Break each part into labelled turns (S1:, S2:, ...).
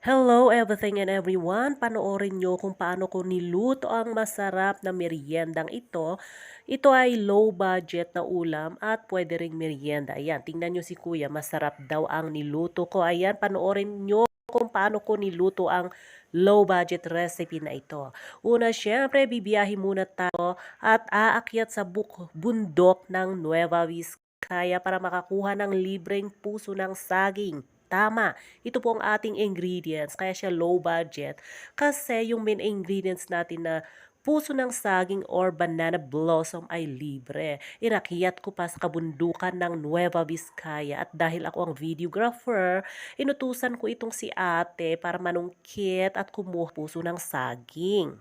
S1: Hello everything and everyone! Panoorin nyo kung paano ko niluto ang masarap na meriendang ito. Ito ay low budget na ulam at pwede ring merienda. Ayan, tingnan nyo si kuya, masarap daw ang niluto ko. Ayan, panoorin nyo kung paano ko niluto ang low budget recipe na ito. Una, syempre, bibiyahe muna tayo at aakyat sa bundok ng Nueva Vizcaya para makakuha ng libreng puso ng saging. Tama, ito po ang ating ingredients, kaya siya low budget. Kasi yung main ingredients natin na puso ng saging or banana blossom ay libre. Inakyat ko pa sa kabundukan ng Nueva Vizcaya at dahil ako ang videographer, inutusan ko itong si ate para manungkit at kumuha puso ng saging.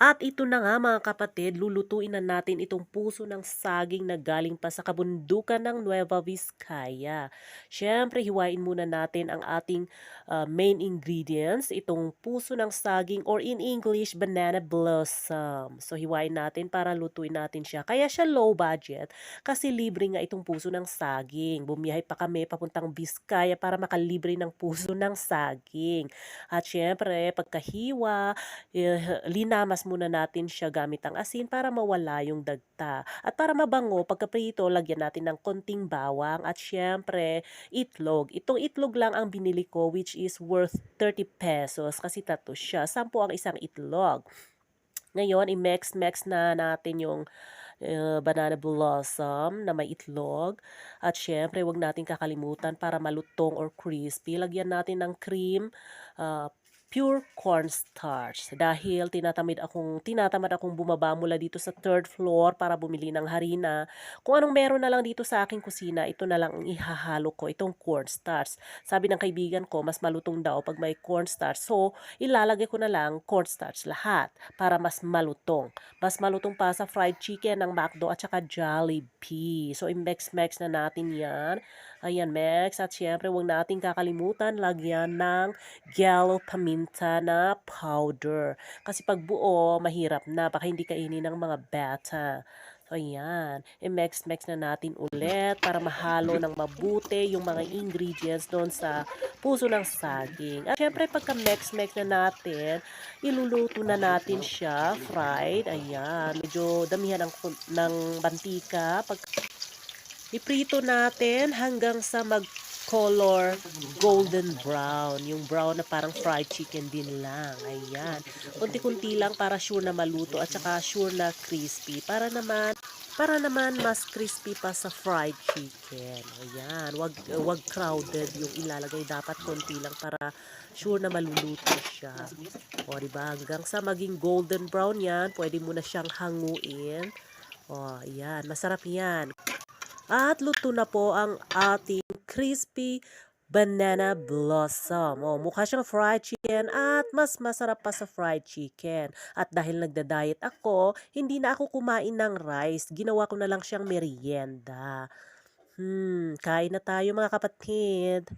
S1: At ito na nga mga kapatid, lulutuin na natin itong puso ng saging na galing pa sa kabundukan ng Nueva Vizcaya. Siyempre, hiwain muna natin ang ating ah, main ingredients, itong puso ng saging or in English, banana blossom. So, hiwain natin para lutuin natin siya. Kaya siya low budget kasi libre nga itong puso ng saging. Bumiyahe pa kami papuntang Vizcaya para makalibre ng puso ng saging. At syempre, pagkahiwa, eh, linamas muna natin siya gamit ang asin para mawala yung dagta. At para mabango, pagkaprito, lagyan natin ng konting bawang at syempre, itlog. Itong itlog lang ang binili ko which is worth 30 pesos kasi tato siya. Sampo ang isang itlog. Ngayon, i-mix-mix na natin yung eh, banana blossom na may itlog. At syempre, wag natin kakalimutan para malutong or crispy. Lagyan natin ng cream, ah, pure cornstarch. Dahil tinatamad akong, tinatamad akong bumaba mula dito sa third floor para bumili ng harina. Kung anong meron na lang dito sa aking kusina, ito na lang ang ihahalo ko, itong cornstarch. Sabi ng kaibigan ko, mas malutong daw pag may cornstarch. So, ilalagay ko na lang cornstarch lahat para mas malutong. Mas malutong pa sa fried chicken ng McDo at saka Jollibee. So, i-mix-mix na natin yan. Ayan, mix. At syempre, huwag natin kakalimutan lagyan ng yellow paminta na powder. Kasi pag buo, mahirap na. Baka hindi kainin ng mga bata. So, ayan. I-mix-mix na natin ulit para mahalo ng mabuti yung mga ingredients doon sa puso ng saging. At syempre, pagka mix-mix na natin, iluluto na natin siya, fried. Ayan. Medyo damihan ng, ng mantika. Pag iprito natin hanggang sa mag color golden brown. Yung brown na parang fried chicken din lang. Ayan. Kunti-kunti lang para sure na maluto at saka sure na crispy. Para naman para naman mas crispy pa sa fried chicken. Ayan. Wag, wag crowded yung ilalagay. Dapat konti lang para sure na maluluto siya. O, diba? Hanggang sa maging golden brown yan, pwede mo na siyang hanguin. O, ayan. Masarap yan. At luto na po ang ating crispy banana blossom. Oh, mukha siyang fried chicken at mas masarap pa sa fried chicken. At dahil nagda-diet ako, hindi na ako kumain ng rice. Ginawa ko na lang siyang merienda. Hmm, kain na tayo mga kapatid.